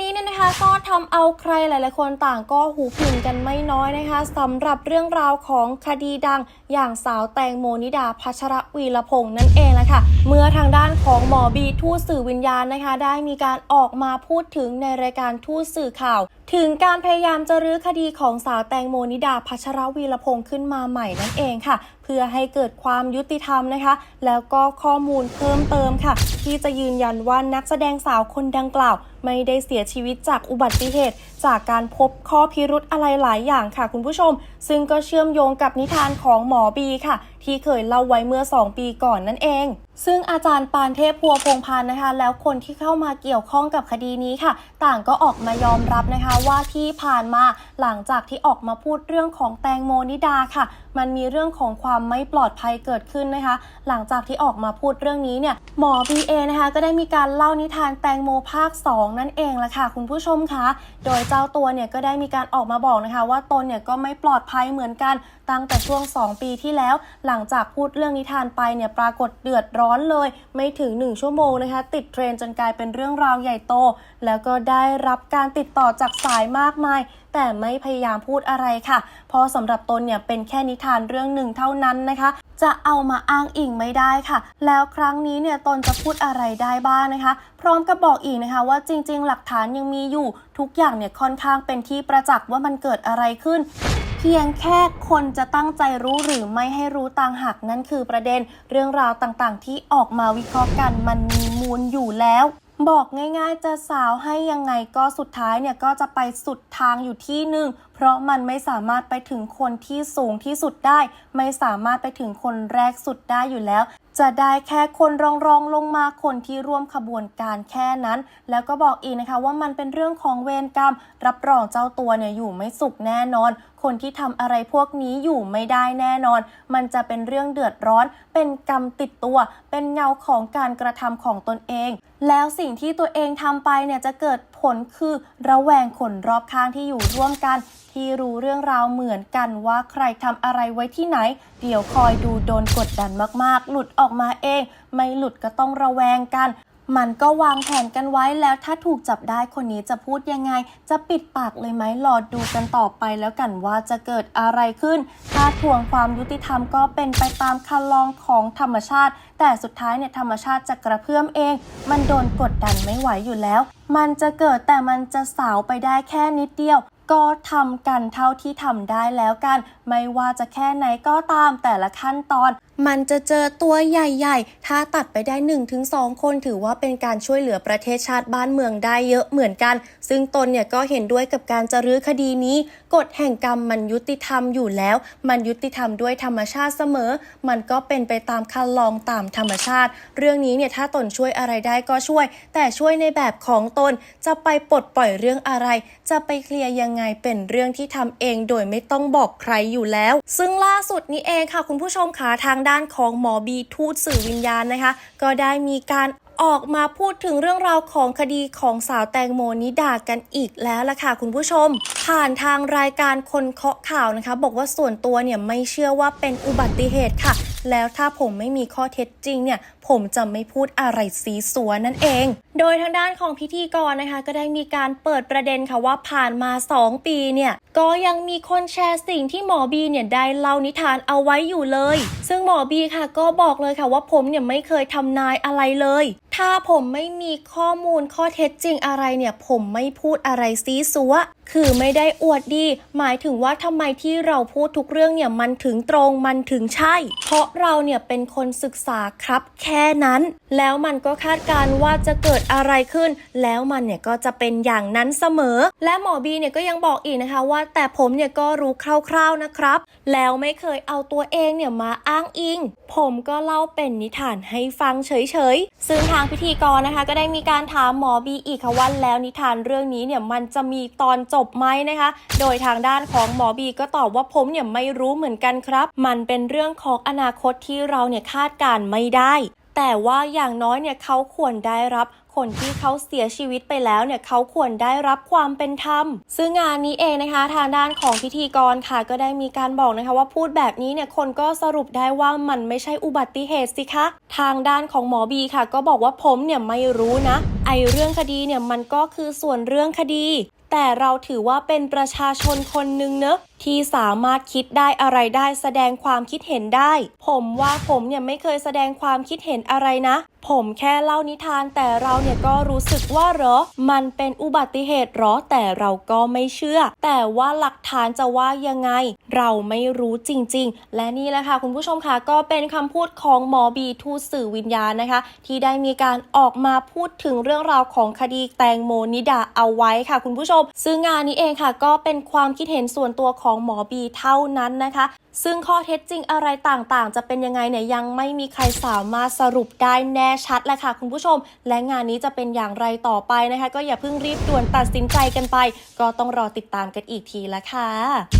money. เนี่ยนะคะก็ทำเอาใครหลาย ๆ คนต่างก็หูผึ่งกันไม่น้อยนะคะสำหรับเรื่องราวของคดีดังอย่างสาวแตงโมนิดาพัชรวีรพงษ์นั่นเองแหละค่ะ เมื่อทางด้านของหมอบีทูตสื่อวิญญาณนะคะ ได้มีการออกมาพูดถึงในรายการทูตสื่อข่าว ถึงการพยายามจะรื้อคดีของสาวแตงโมนิดาพัชรวีรพงษ์ขึ้นมาใหม่นั่นเองค่ะ เพื่อให้เกิดความยุติธรรมนะคะ แล้วก็ข้อมูลเพิ่มเติมค่ะ ที่จะยืนยันว่านักแสดงสาวคนดังกล่าว ไม่ได้เสียชีวิตจากอุบัติเหตุ จากการพบข้อพิรุธอะไรหลายอย่างค่ะคุณผู้ชม ซึ่งก็เชื่อมโยงกับนิทานของหมอบีค่ะ ที่เคยเล่าไว้เมื่อ 2 ปีก่อนนั่นเอง ซึ่งอาจารย์ปานเทพพัวพงพันธ์นะคะ แล้วคนที่เข้ามาเกี่ยวข้องกับคดีนี้ค่ะ ต่างก็ออกมายอมรับนะคะว่าที่ผ่านมาหลังจากที่ออกมาพูดเรื่องของแตงโมนิดาค่ะมันมีเรื่องของความไม่ปลอดภัยเกิดขึ้นนะคะ หลังจากที่ออกมาพูดเรื่องนี้เนี่ยหมอบีเอนะคะก็ได้มีการเล่านิทานแตงโมภาค 2 นั่นเองละค่ะ คุณผู้ชมคะโดยเจ้าตัวเนี่ยก็ได้มีการออกมาบอกนะคะ ว่าตนเนี่ยก็ไม่ปลอดภัยเหมือนกันตั้งแต่ช่วง 2 ปีที่แล้ว หลังจากพูดเรื่องนิทานไปเนี่ยปรากฏเดือดร้อนเลย ไม่ถึง 1 ชั่วโมงนะคะ ติดเทรนจนกลายเป็นเรื่องราวใหญ่โต แล้วก็ได้รับการติดต่อจากสายมากมาย แต่ไม่พยายามพูดอะไรค่ะ เพราะสำหรับตนเนี่ยเป็นแค่นิทานเรื่องหนึ่งเท่านั้นนะคะ จะเอามาอ้างอิงไม่ได้ค่ะ แล้วครั้งนี้เนี่ยตนจะพูดอะไรได้บ้างนะคะ พร้อมกับบอกอีกนะคะว่าจริง ๆ หลักฐานยังมีอยู่ ทุกอย่างเนี่ยค่อนข้างเป็นที่ประจักษ์ว่ามันเกิดอะไรขึ้นเพียงแค่คนจะตั้งใจรู้หรือไม่ให้รู้ต่างหากนั่นคือประเด็น เรื่องราวต่างๆ ที่ออกมาวิเคราะห์กันมันมีมูลอยู่แล้ว บอกง่ายๆจะสาวให้ยังไงก็สุดท้ายเนี่ยก็จะไปสุดทางอยู่ที่หนึ่งเพราะมันไม่สามารถไปถึงคนที่สูงที่สุดได้ ไม่สามารถไปถึงคนแรกสุดได้อยู่แล้ว จะได้แค่คนรองรองลงมาคนที่ร่วมขบวนการแค่นั้น แล้วก็บอกอีกนะคะว่ามันเป็นเรื่องของเวรกรรม รับรองเจ้าตัวเนี่ยอยู่ไม่สุขแน่นอน คนที่ทำอะไรพวกนี้อยู่ไม่ได้แน่นอน มันจะเป็นเรื่องเดือดร้อน เป็นกรรมติดตัว เป็นเงาของการกระทำของตนเอง แล้วสิ่งที่ตัวเองทำไปเนี่ยจะเกิด ผลคือระแวงคนรอบข้างที่อยู่ร่วมกัน ที่รู้เรื่องราวเหมือนกันว่าใครทำอะไรไว้ที่ไหน เดี๋ยวคอยดูโดนกดดันมากๆ หลุดออกมาเอง ไม่หลุดก็ต้องระแวงกัน มันก็วางแผนกันไว้แล้วถ้าถูกจับได้คนนี้จะพูดยังไง จะปิดปากเลยไหมรอดูกันต่อไปแล้วกันว่าจะเกิดอะไรขึ้น ถ้าทวงความยุติธรรมก็เป็นไปตามคันลองของธรรมชาติ แต่สุดท้ายเนี่ยธรรมชาติจะกระเพื่อมเอง มันโดนกดดันไม่ไหวอยู่แล้ว มันจะเกิดแต่มันจะสาวไปได้แค่นิดเดียวก็ทำกันเท่าที่ทำได้แล้วกัน ไม่ว่าจะแค่ไหนก็ตามแต่ละขั้นตอน มันจะเจอตัวใหญ่ๆ ถ้าตัดไปได้ 1-2 คนถือว่าเป็นการช่วยเหลือประเทศชาติบ้านเมืองได้เยอะเหมือนกัน ซึ่งตนเนี่ยก็เห็นด้วยกับการจะรื้อคดีนี้ กฎแห่งกรรมมันยุติธรรมอยู่แล้ว มันยุติธรรมด้วยธรรมชาติเสมอ มันก็เป็นไปตามคันลองตามธรรมชาติ เรื่องนี้เนี่ยถ้าตนช่วยอะไรได้ก็ช่วย แต่ช่วยในแบบของตนจะไปปลดปล่อยเรื่องอะไร จะไปเคลียร์ยังไงเป็นเรื่องที่ทำเองโดยไม่ต้องบอกใครอยู่แล้ว ซึ่งล่าสุดนี้เองค่ะคุณผู้ชมขาทางด้านของหมอบีทูตสื่อวิญญาณนะคะ ก็ได้มีการออกมาพูดถึงเรื่องราวของคดีของสาวแตงโมนิดากันอีกแล้วล่ะค่ะคุณผู้ชม ผ่านทางรายการคนเคาะข่าวนะคะ บอกว่าส่วนตัวเนี่ยไม่เชื่อว่าเป็นอุบัติเหตุค่ะ แล้วถ้าผมไม่มีข้อเท็จจริงเนี่ยผมจะไม่พูดอะไรสีสัวนั่นเอง โดยทางด้านของพิธีกรนะคะ ก็ได้มีการเปิดประเด็นค่ะว่าผ่านมา 2 ปีเนี่ยก็ยังมีคนแชร์สิ่งที่หมอบีเนี่ยได้เล่านิทานเอาไว้อยู่เลย ซึ่งหมอบีค่ะก็บอกเลยค่ะว่าผมเนี่ยไม่เคยทำนายอะไรเลย ถ้าผมไม่มีข้อมูลข้อเท็จจริงอะไรเนี่ย ผมไม่พูดอะไรซีซัว คือไม่ได้อวดดี หมายถึงว่าทำไมที่เราพูดทุกเรื่องเนี่ยมันถึงตรงมันถึงใช่ เพราะเราเนี่ยเป็นคนศึกษาครับแค่นั้น แล้วมันก็คาดการณ์ว่าจะเกิดอะไรขึ้น แล้วมันเนี่ยก็จะเป็นอย่างนั้นเสมอ และหมอบีเนี่ยก็ยังบอกอีกนะคะว่า แต่ผมเนี่ยก็รู้คร่าวๆนะครับ แล้วไม่เคยเอาตัวเองเนี่ยมาอ้างอิง ผมก็เล่าเป็นนิทานให้ฟังเฉยๆ ซึ่งทางพิธีกรนะคะ ก็ได้มีการถามหมอบีอีกค่ะว่าแล้วนิทานเรื่องนี้เนี่ยมันจะมีตอนจบไหมนะคะ โดยทางด้านของหมอบีก็ตอบว่าผมเนี่ยไม่รู้เหมือนกันครับ มันเป็นเรื่องของอนาคตที่เราเนี่ยคาดการไม่ได้ แต่ว่าอย่างน้อยเนี่ยเขาควรได้รับคนที่เขาเสียชีวิตไปแล้วเนี่ยเขาควรได้รับความเป็นธรรม ซึ่งงานนี้เองนะคะ ทางด้านของพิธีกรค่ะ ก็ได้มีการบอกนะคะว่าพูดแบบนี้เนี่ยคนก็สรุปได้ว่ามันไม่ใช่อุบัติเหตุสิคะ ทางด้านของหมอบีค่ะ ก็บอกว่าผมเนี่ยไม่รู้นะ ไอเรื่องคดีเนี่ยมันก็คือส่วนเรื่องคดี แต่เราถือว่าเป็นประชาชนคนหนึ่งเนอะที่สามารถคิดได้อะไรได้แสดงความคิดเห็นได้ ผมว่าผมเนี่ยไม่เคยแสดงความคิดเห็นอะไรนะผมแค่เล่านิทานแต่เราเนี่ยก็รู้สึกว่าเหรอ มันเป็นอุบัติเหตุเหรอแต่เราก็ไม่เชื่อ แต่ว่าหลักฐานจะว่ายังไง เราไม่รู้จริง ๆ และนี่แหละค่ะคุณผู้ชมค่ะก็เป็นคำพูดของหมอบีทูสื่อวิญญาณนะคะ ที่ได้มีการออกมาพูดถึงเรื่องราวของคดีแตงโมนิดาเอาไว้ค่ะ คุณผู้ชม ซึ่งงานนี้เองค่ะ ก็เป็นความคิดเห็นส่วนตัวของหมอบีเท่านั้นนะคะซึ่งข้อเท็จจริงอะไรต่างๆ จะเป็นยังไงเนี่ยยังไม่มีใครสามารถสรุปได้แน่ชัดแหละค่ะคุณผู้ชม และงานนี้จะเป็นอย่างไรต่อไปนะคะ ก็อย่าเพิ่งรีบด่วนตัดสินใจกันไป ก็ต้องรอติดตามกันอีกทีละค่ะ